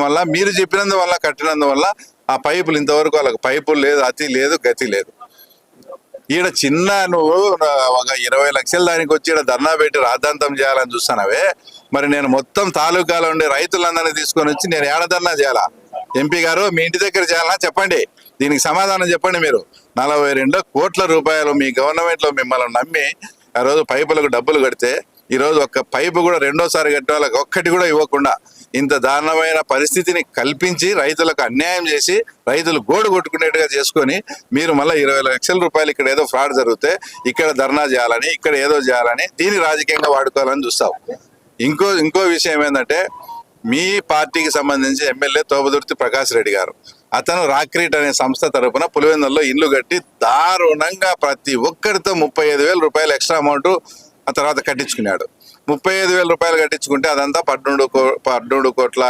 వల్ల మీరు చెప్పినందువల్ల కట్టినందువల్ల ఆ పైపులు ఇంతవరకు వాళ్ళకి పైపులు లేదు అతి లేదు గతి లేదు. ఈడ చిన్న నువ్వు ఒక ఇరవై లక్షల దానికి వచ్చి ఈడ ధర్నా పెట్టి రాద్ధాంతం చేయాలని చూస్తానవే మరి నేను మొత్తం తాలూకాలో ఉండే రైతులందరినీ తీసుకొని వచ్చి నేను ఏడ ధర్నా చేయాలా? ఎంపీ గారు మీ ఇంటి దగ్గర చేయాలా? చెప్పండి. దీనికి సమాధానం చెప్పండి మీరు. నలభై రెండు కోట్ల రూపాయలు మీ గవర్నమెంట్లో మిమ్మల్ని నమ్మి ఆ రోజు పైపులకు డబ్బులు కడితే ఈరోజు ఒక్క పైపు కూడా రెండోసారి కట్టే వాళ్ళకి ఒక్కటి కూడా ఇవ్వకుండా ఇంత దారుణమైన పరిస్థితిని కల్పించి రైతులకు అన్యాయం చేసి రైతులు గోడు కొట్టుకునేట్టుగా చేసుకొని మీరు మళ్ళీ ఇరవై లక్షల రూపాయలు ఇక్కడ ఏదో ఫ్రాడ్ జరిగితే ఇక్కడ ధర్నా చేయాలని ఇక్కడ ఏదో చేయాలని దీన్ని రాజకీయంగా వాడుకోవాలని చూస్తావు. ఇంకో ఇంకో విషయం ఏంటంటే మీ పార్టీకి సంబంధించి ఎమ్మెల్యే తోబదుర్తి ప్రకాష్ రెడ్డి గారు అతను రాక్రీట్ అనే సంస్థ తరపున పులివెందుల్లో ఇల్లు కట్టి దారుణంగా ప్రతి ఒక్కరితో ముప్పై ఐదు వేల రూపాయలు ఎక్స్ట్రా అమౌంట్ ఆ తర్వాత కట్టించుకున్నాడు. ముప్పై ఐదు వేల రూపాయలు కట్టించుకుంటే అదంతా పద్మూడు కో పద్మూడు కోట్ల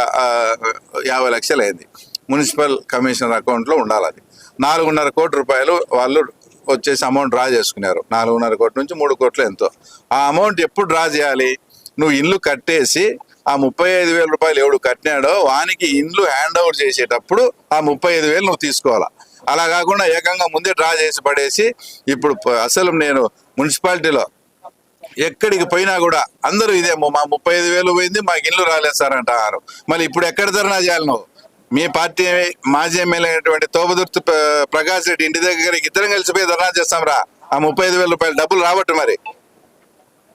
యాభై లక్షలు అయింది. మున్సిపల్ కమిషనర్ అకౌంట్లో ఉండాలి అది నాలుగున్నర కోటి రూపాయలు వాళ్ళు వచ్చేసి అమౌంట్ డ్రా చేసుకున్నారు. నాలుగున్నర కోట్ల నుంచి మూడు కోట్లు ఎంతో. ఆ అమౌంట్ ఎప్పుడు డ్రా చేయాలి? నువ్వు ఇల్లు కట్టేసి ఆ ముప్పై ఐదు వేల రూపాయలు ఎవడు కట్టినాడో వానికి ఇల్లు హ్యాండ్ ఓవర్ చేసేటప్పుడు ఆ ముప్పై ఐదు వేలు నువ్వు తీసుకోవాలా? అలా కాకుండా ఏకంగా ముందే డ్రా చేసి పడేసి ఇప్పుడు అసలు నేను మున్సిపాలిటీలో ఎక్కడికి పోయినా కూడా అందరూ ఇదే మా ముప్పై ఐదు వేలు పోయింది మాకు ఇల్లు రాలేదు సార్ అంటారు మళ్ళీ ఇప్పుడు ఎక్కడ ధర్నా చేయాలి నువ్వు? మీ పార్టీ మాజీ ఎమ్మెల్యే అయినటువంటి తోబదుర్తి ప్రకాష్ రెడ్డి ఇంటి దగ్గరికి ఇద్దరం కలిసిపోయి ధర్నా చేస్తాం రా. ఆ ముప్పై ఐదు వేల రూపాయలు డబ్బులు రాబట్టు మరి.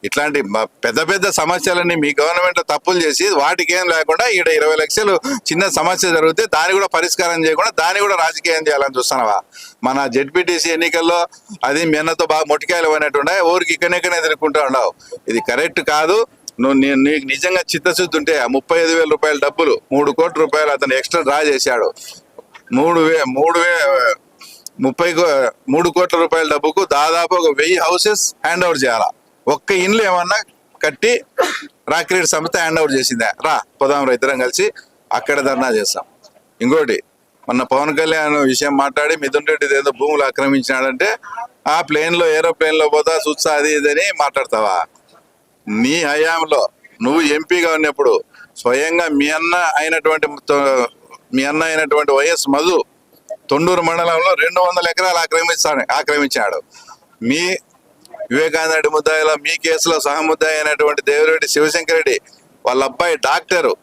ఇట్లాంటి పెద్ద పెద్ద సమస్యలన్నీ మీ గవర్నమెంట్ తప్పులు చేసి వాటికి ఏం లేకుండా ఈడ ఇరవై లక్షలు చిన్న సమస్య జరిగితే దాన్ని కూడా పరిష్కారం చేయకుండా దాన్ని కూడా రాజకీయం చేయాలని చూస్తున్నావా? మన జెడ్పీటీసీ ఎన్నికల్లో అది మీ బాగా మొట్టికాయలు పోయినట్టుండే ఊరికి ఇక్కడెక్కడనే ఎదుర్కొంటూ ఉండవు ఇది కరెక్ట్ కాదు. నువ్వు నేను నీకు నిజంగా చిత్తశుద్ధి ఉంటే ఆ ముప్పై ఐదు వేల రూపాయల డబ్బులు మూడు కోట్ల రూపాయలు అతను ఎక్స్ట్రా డ్రా చేశాడు. మూడు వే మూడు వే ముప్పై కో- మూడు కోట్ల రూపాయల డబ్బుకు దాదాపు ఒక వెయ్యి హౌసెస్ హ్యాండ్ ఓవర్ చేయాలా? ఒక్క ఇండ్లు ఏమన్నా కట్టి రాక్రీడ్ సంస్థ హ్యాండ్ ఓవర్ చేసిందా? రా పోదాం రా ఇద్దరం కలిసి అక్కడ ధర్నా చేస్తాం. ఇంకోటి మొన్న పవన్ కళ్యాణ్ విషయం మాట్లాడి మిథున్ రెడ్డి ఏదో భూములు ఆక్రమించినాడంటే ఆ ప్లేన్లో ఏరోప్లేన్లో పోతా చూస్తా అది ఇదని మాట్లాడతావా? నీ హయాంలో నువ్వు ఎంపీగా ఉన్నప్పుడు స్వయంగా మీ అన్న అయినటువంటి మీ అన్న అయినటువంటి వైఎస్ మధు తొండూరు మండలంలో రెండు వందల ఎకరాలు ఆక్రమిస్తాడు ఆక్రమించాడు. మీ వివేకానంద ముద్దాయిల ముద్దాయిలో మీ కేసులో సహముద్దాయి అయినటువంటి దేవిరెడ్డి శివశంకరెడ్డి వాళ్ళ అబ్బాయి డాక్టరు.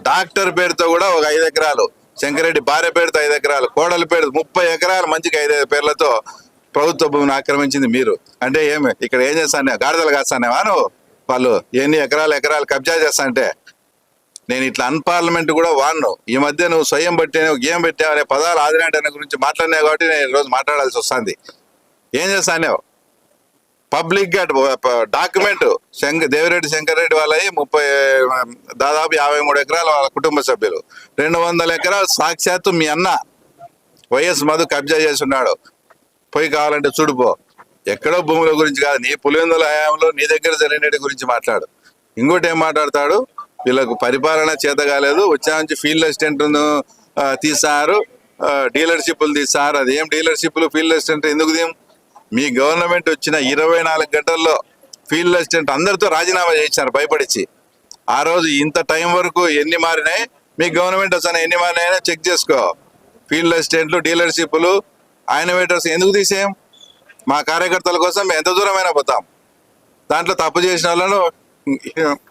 డాక్టర్ పేరుతో కూడా ఒక ఐదు ఎకరాలు. శంకరెడ్డి భార్య పేరుతో ఐదు ఎకరాలు. కోడలి పేరు ముప్పై ఎకరాలు మంచిగా ఐదు పేర్లతో ప్రభుత్వ భూమిని ఆక్రమించింది మీరు. అంటే ఏమి? ఇక్కడ ఏం చేస్తానే గాడిదలు కాస్తానేవా నువ్వు? వాళ్ళు ఎన్ని ఎకరాలు ఎకరాలు కబ్జా చేస్తా అంటే నేను ఇట్లా అన్పార్లమెంట్ కూడా వాడను. ఈ మధ్య నువ్వు స్వయం బట్టి గేమ్ పెట్టావు అనే పదాలు ఆదినాటి గురించి మాట్లాడినావు కాబట్టి నేను ఈరోజు మాట్లాడాల్సి వస్తుంది. ఏం చేస్తానేవు పబ్లిక్గా డాక్యుమెంట్ శంకర్ దేవిరెడ్డి శంకర్ రెడ్డి వాళ్ళవి ముప్పై దాదాపు యాభై మూడు ఎకరాలు వాళ్ళ కుటుంబ సభ్యులు. రెండు వందల ఎకరాలు సాక్షాత్తు మీ అన్న వైఎస్ మధు కబ్జా చేసి ఉన్నాడు పోయి కావాలంటే చూడుపో ఎక్కడో భూముల గురించి కాదు నీ పులివెందుల హయాంలో నీ దగ్గర జరిగినటి గురించి మాట్లాడు. ఇంకోటి ఏం మాట్లాడతాడు? వీళ్ళకు పరిపాలన చేత కాలేదు. వచ్చా నుంచి ఫీల్డ్ అసిస్టెంట్ను తీసారు డీలర్షిప్లు తీసారు అది ఏం డీలర్షిప్లు? ఫీల్డ్ అసిస్టెంట్ ఎందుకు దీం మీ గవర్నమెంట్ వచ్చిన ఇరవై నాలుగు గంటల్లో ఫీల్డ్ అసిస్టెంట్ అందరితో రాజీనామా చేయించారు భయపడిచి ఆ రోజు ఇంత టైం వరకు ఎన్ని మారినాయి? మీ గవర్నమెంట్ అసలు ఎన్ని మారినాయో చెక్ చేసుకో. ఫీల్డ్ అసిస్టెంట్లు డీలర్షిప్లు ఆయనవేటర్స్ ఎందుకు తీసేయం? మా కార్యకర్తల కోసం మేము ఎంత దూరమైనా పోతాం. దాంట్లో తప్పు చేసిన వాళ్ళను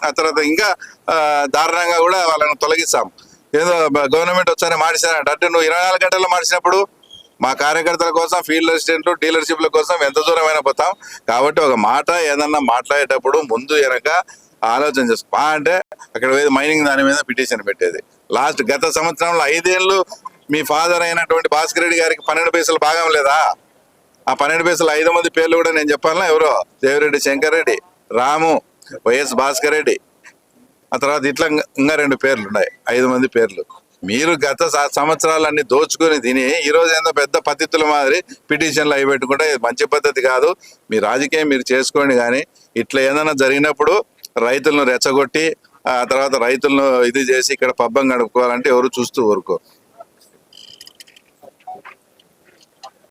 ఆ తర్వాత ఇంకా దారుణంగా కూడా వాళ్ళని తొలగిస్తాం. ఏదో గవర్నమెంట్ వచ్చానే మార్చారంట అంటే నువ్వు ఇరవై నాలుగు గంటల్లో మార్చినప్పుడు మా కార్యకర్తల కోసం ఫీల్డ్ అసిస్టెంట్లు డీలర్షిప్ల కోసం ఎంత దూరమైనా పోతాం. కాబట్టి ఒక మాట ఏదన్నా మాట్లాడేటప్పుడు ముందు వెనక ఆలోచన చేసుకో అంటే అక్కడ మైనింగ్ దాని మీద పిటిషన్ పెట్టేది. లాస్ట్ గత సంవత్సరంలో ఐదేళ్ళు మీ ఫాదర్ అయినటువంటి భాస్కర్ రెడ్డి గారికి పన్నెండు పైసలు భాగం లేదా? ఆ పన్నెండు పైసలు ఐదు మంది పేర్లు కూడా నేను చెప్పాలా ఎవరో? దేవిరెడ్డి శంకర్ రెడ్డి రాము వైఎస్ భాస్కర్ రెడ్డి. ఆ తర్వాత ఇట్లా ఇంకా రెండు పేర్లు ఉన్నాయి. ఐదు మంది పేర్లు. మీరు గత సంవత్సరాలన్నీ దోచుకొని తిని ఈరోజు ఏందో పెద్ద పద్ధతుల మాదిరి పిటిషన్లు అవి పెట్టుకుంటే మంచి పద్ధతి కాదు. మీ రాజకీయం మీరు చేసుకోండి కానీ ఇట్లా ఏదైనా జరిగినప్పుడు రైతులను రెచ్చగొట్టి ఆ తర్వాత రైతులను ఇది చేసి ఇక్కడ పబ్బం గడుపుకోవాలంటే ఎవరు చూస్తూ ఊరుకో